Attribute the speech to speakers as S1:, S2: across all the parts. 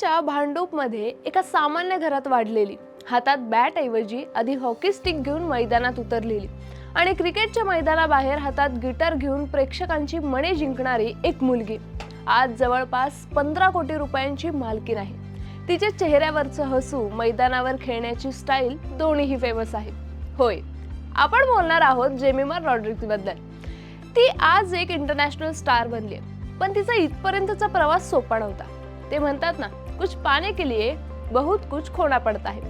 S1: मुंबईच्या भांडूपमध्ये एका सामान्य घरात वाढलेली. हातात बॅट ऐवजी आधी हॉकी स्टिक घेऊन मैदानात उतरलेली. आणि क्रिकेटच्या मैदानाबाहेर हातात गिटार घेऊन प्रेक्षकांची मने जिंकणारी एक मुलगी. आज जवळपास पंधरा कोटी रुपयांची मालकीन आहे तिच्या चेहऱ्यावरचं हसू मैदानावर खेळण्याची स्टाईल दोन्हीही फेमस आहे. होय आपण बोलणार आहोत जेमिमा रॉड्रिक्सबद्दल ती आज एक इंटरनॅशनल स्टार बनली पण तिचा इथपर्यंतचा प्रवास सोपा नव्हता. ते म्हणतात ना कुछ पाने के लिए बहुत कुछ खोना पडता है।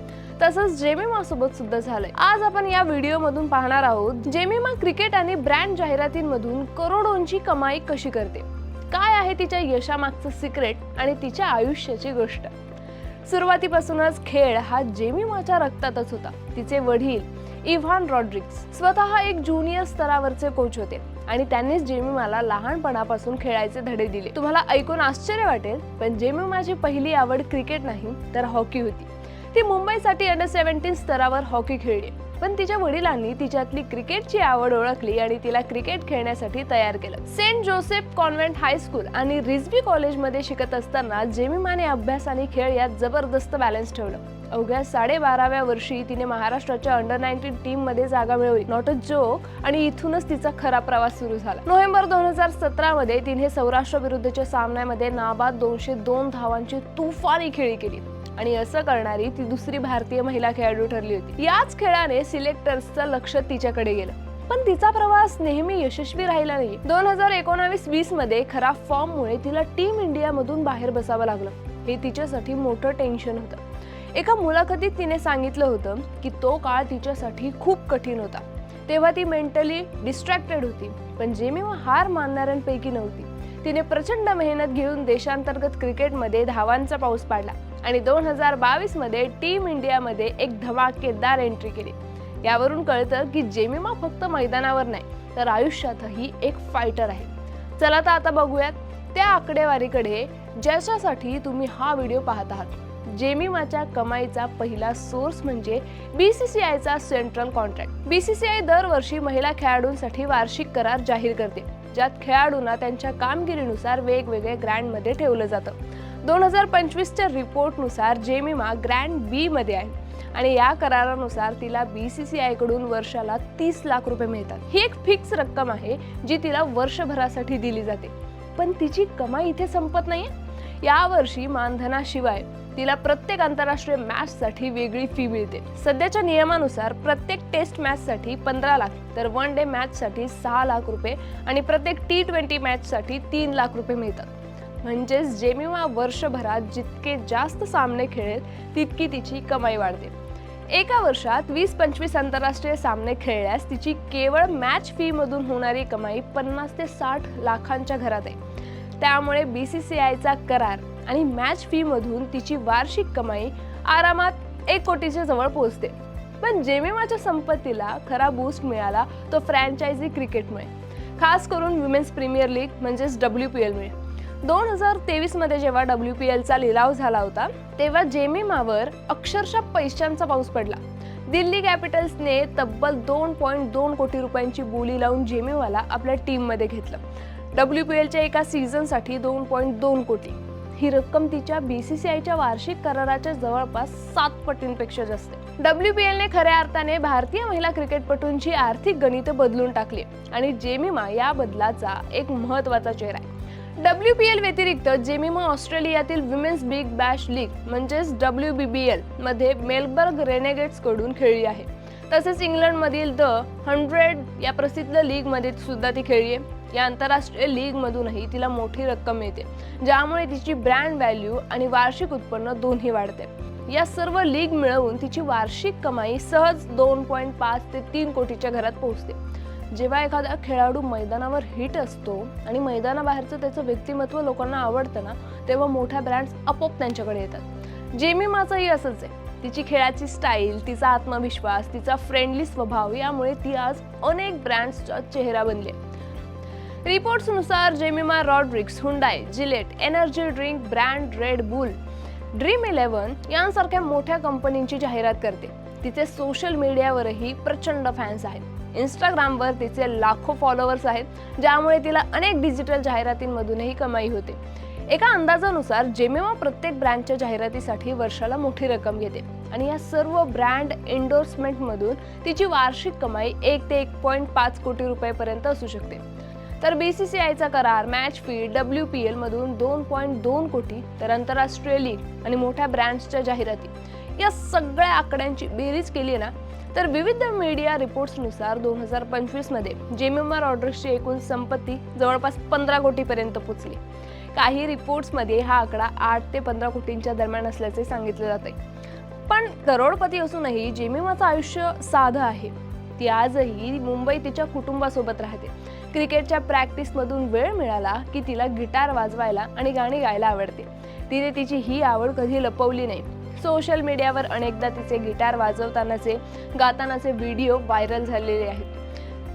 S1: तसंच जेमिमा सोबत सुद्धा झालंय। आज आपण या व्हिडिओ मधून पाहणार आहोत जेमिमा क्रिकेट आणि ब्रँड जाहिरातींमधून करोडोंची कमाई कशी करते? काय आहे तिच्या यशामागचं सिक्रेट आणि तिच्या आयुष्याची गोष्ट? सुरुवातीपासूनच खेळ हा जेमिमाच्या रक्तातच होता. तिचे वडील इव्हान रॉड्रिक्स स्वतः एक ज्युनियर स्तरावरचे कोच होते आणि त्यांनीच जेमिमाला लहानपणापासून खेळायचे धडे दिले. तुम्हाला ऐकून आश्चर्य वाटेल पण जेमिमाची पहिली आवड क्रिकेट नाही तर हॉकी होती. ती मुंबईसाठी अंडर सेव्हन्टीन स्तरावर हॉकी खेळली. पण तिच्या वडिलांनी तिच्यातली क्रिकेटची आवड ओळखली आणि तिला क्रिकेट खेळण्यासाठी तयार केलं. सेंट जोसेफ कॉन्व्हेंट हायस्कूल आणि रिजबी कॉलेजमध्ये शिकत असताना जेमिमाने अभ्यास आणि खेळ यात जबरदस्त बॅलन्स ठेवलं. अवघ्या साडेबाराव्या वर्षी तिने महाराष्ट्राच्या अंडर नाईन्टीन टीममध्ये जागा मिळवली. नॉट अ जोक आणि इथूनच तिचा खरा प्रवास सुरू झाला. नोव्हेंबर दोन हजार सतरा मध्ये तिने सौराष्ट्र विरुद्धच्या सामन्यामध्ये नाबाद दोनशे दोन धावांची तुफानी खेळी केली. आणि असं करणारी ती दुसरी भारतीय महिला खेळाडू ठरली होती. याच खेळाने सिलेक्टर्सचं लक्ष तिच्याकडे गेलं. पण तिचा प्रवास नेहमी यशस्वी राहिला नाही. दोन हजार एकोणावीस वीसमध्ये खराब फॉर्म मुळे तिला टीम इंडिया मधून बाहेर बसावं लागलं. हे तिच्यासाठी मोठं टेन्शन होतं. एका मुलाखतीत तिने सांगितलं होतं की तो काळ तिच्यासाठी खूप कठीण होता. तेव्हा ती मेंटली डिस्ट्रॅक्टेड होती पण जेमी हार मानणाऱ्यांपैकी नव्हती. तिने प्रचंड मेहनत घेऊन देशांतर्गत क्रिकेटमध्ये धावांचा पाऊस पाडला. आणि दोन हजार बावीसमध्ये टीम इंडियामध्ये एक धमाकेदार एंट्री केली. यावरून कळतं की जेमिमा फक्त मैदानावर नाही तर आयुष्यातही एक फायटर आहे. चला तर आता बघूयात त्या आकडेवारीकडे ज्याच्यासाठी तुम्ही हा व्हिडिओ पाहत आहात. जेमिमाच्या कमाईचा पहिला सोर्स म्हणजे बी सी सी आयचा central contract. B C C I दरवर्षी महिला खेळाडूंसाठी वार्षिक करार जाहीर करते ज्यात खेळाडूंना त्यांच्या कामगिरीनुसार वेगवेगळे ग्रँडमध्ये ठेवलं जातं. दोन हजार पंचवीसच्या रिपोर्टनुसार जेमिमा ग्रँड बीमध्ये आहे. आणि या करारानुसार तिला बी सी सी कडून वर्षाला तीस लाख रुपये मिळतात. ही एक फिक्स रक्कम आहे जी तिला वर्षभरासाठी दिली जाते. पण तिची कमाई इथे संपत नाही यावर्षी मानधनाशिवाय तिला प्रत्येक आंतरराष्ट्रीय मॅच साठी वेगळी फी मिळते. सध्याच्या नियमानुसार प्रत्येक टेस्ट मॅच साठी पंधरा लाख तर वन डे मॅच साठी सहा लाख रुपये आणि प्रत्येक टी ट्वेंटी मॅच साठी तीन लाख रुपये मिळतात. म्हणजेच जेमिमा वर्षभरात जितके जास्त सामने खेळेल तितकी तिची कमाई वाढते. एका वर्षात वीस पंचवीस आंतरराष्ट्रीय सामने खेळल्यास तिची केवळ मॅच फीमधून होणारी कमाई पन्नास ते साठ लाखांच्या घरात आहे. त्यामुळे बी सी सी आयचा करार आणि मॅच फीमधून तिची वार्षिक कमाई आरामात एक कोटीच्या जवळ पोहोचते. पण जेमिमाच्या संपत्तीला खरा बूस्ट मिळाला तो फ्रँचायझी क्रिकेटमुळे खास करून विमेन्स प्रीमियर लीग म्हणजेच डब्ल्यू पी एलमुळे दोन हजार तेवीसमध्ये जेव्हा डब्ल्यू पी एलचा लिलाव झाला होता तेव्हा जेमिमावर अक्षरशः पैशांचा पाऊस पडला. दिल्ली कॅपिटल्सने तब्बल दोन पॉईंट दोन कोटी रुपयांची बोली लावून जेमिमाला आपल्या टीममध्ये घेतलं. डब्ल्यू पी एलच्या एका सीझनसाठी दोन पॉईंट दोन कोटी. ही रक्कम तिच्या बी सी सी आयच्या वार्षिक कराराच्या जवळपास सात पटींपेक्षा जास्त. डब्ल्यू पी एलने खऱ्या अर्थाने भारतीय महिला क्रिकेटपटूंची आर्थिक गणितं बदलून टाकली आणि जेमिमा या बदलाचा एक महत्त्वाचा चेहरा आहे. डब्ल्यू पी एल व्यतिरिक्त जेमिमा ऑस्ट्रेलियातील विमेन्स बिग बॅश लीग म्हणजेच डब्ल्यू बी बी एलमध्ये मेलबर्ग रेनेगेट्सकडून खेळली आहे. तसेच इंग्लंडमधील द हंड्रेड या प्रसिद्ध लीगमध्ये सुद्धा ती खेळली आहे. या आंतरराष्ट्रीय लीगमधूनही तिला मोठी रक्कम मिळते ज्यामुळे तिची ब्रँड व्हॅल्यू आणि वार्षिक उत्पन्न दोन्ही वाढते. या सर्व लीग मिळवून तिची वार्षिक कमाई सहज दोन पॉईंट पाच ते तीन कोटीच्या घरात पोहोचते. जेव्हा एखादा खेळाडू मैदानावर हिट असतो आणि मैदानाबाहेरचं त्याचं व्यक्तिमत्व लोकांना आवडतं ना तेव्हा मोठ्या ब्रँड्स आपोआप त्यांच्याकडे येतात. जेमिमाचंही असंच आहे. तिची खेळाची स्टाईल तिचा आत्मविश्वास तिचा फ्रेंडली स्वभाव यामुळे ती आज अनेक ब्रँड्सचा चेहरा बनली आहे. रिपोर्ट्सनुसार Jemimah Rodrigues Hyundai Gillette energy drink brand Red Bull Dream Eleven यांसारख्या मोठ्या कंपनींची जाहिरात करते. तिचे सोशल मीडियावरही प्रचंड फॅन्स आहेत. इंस्टाग्रामवर तिचे लाखो फॉलोअर्स आहेत ज्यामुळे तिला अनेक डिजिटल जाहिरातींमधूनही कमाई होते. एका अंदाजानुसार जेमेमा प्रत्येक ब्रँडच्या जाहिरातीसाठी वर्षाला मोठी रक्कम घेते आणि या सर्व ब्रँड एंडोर्समेंटमधून तिची वार्षिक कमाई एक ते एक पॉईंट पाच कोटी रुपयेपर्यंत असू शकते. तर बी सी सी आयचा करार मॅच फी डब्ल्यू पी एलमधून दोन पॉईंट दोन कोटी तर आंतरराष्ट्रीय लीग आणि मोठ्या ब्रँड्सच्या जाहिराती. या सगळ्या आकड्यांची बेरीज केली ना तर विविध मीडिया रिपोर्ट्सनुसार दोन हजार पंचवीसमध्ये जेमेमार ऑर्डर्सची एकूण संपत्ती जवळपास पंधरा कोटीपर्यंत पोचली. काही रिपोर्ट्समध्ये हा आकडा आठ ते पंधरा कोटींच्या दरम्यान असल्याचे सांगितले जाते. पण करोडपती असूनही जेमिमाचं आयुष्य साधं आहे. ती आजही मुंबई तिच्या कुटुंबासोबत राहते. क्रिकेटच्या प्रॅक्टिसमधून वेळ मिळाला की तिला गिटार वाजवायला आणि गाणी गायला आवडते. तिने तिची ही आवड कधी लपवली नाही. सोशल मीडियावर अनेकदा तिचे गिटार वाजवतानाचे गातानाचे व्हिडिओ व्हायरल झालेले आहेत.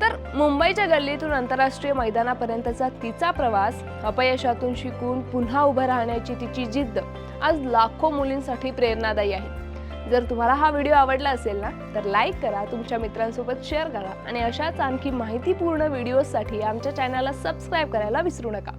S1: तर मुंबईच्या गल्लीतून आंतरराष्ट्रीय मैदानापर्यंतचा तिचा प्रवास अपयशातून शिकून पुन्हा उभं राहण्याची तिची जिद्द आज लाखो मुलींसाठी प्रेरणादायी आहे. जर तुम्हाला हा व्हिडिओ आवडला असेल ना तर लाईक करा तुमच्या मित्रांसोबत शेअर करा आणि अशाच आणखी माहितीपूर्ण व्हिडिओजसाठी आमच्या चॅनलला सबस्क्राईब करायला विसरू नका.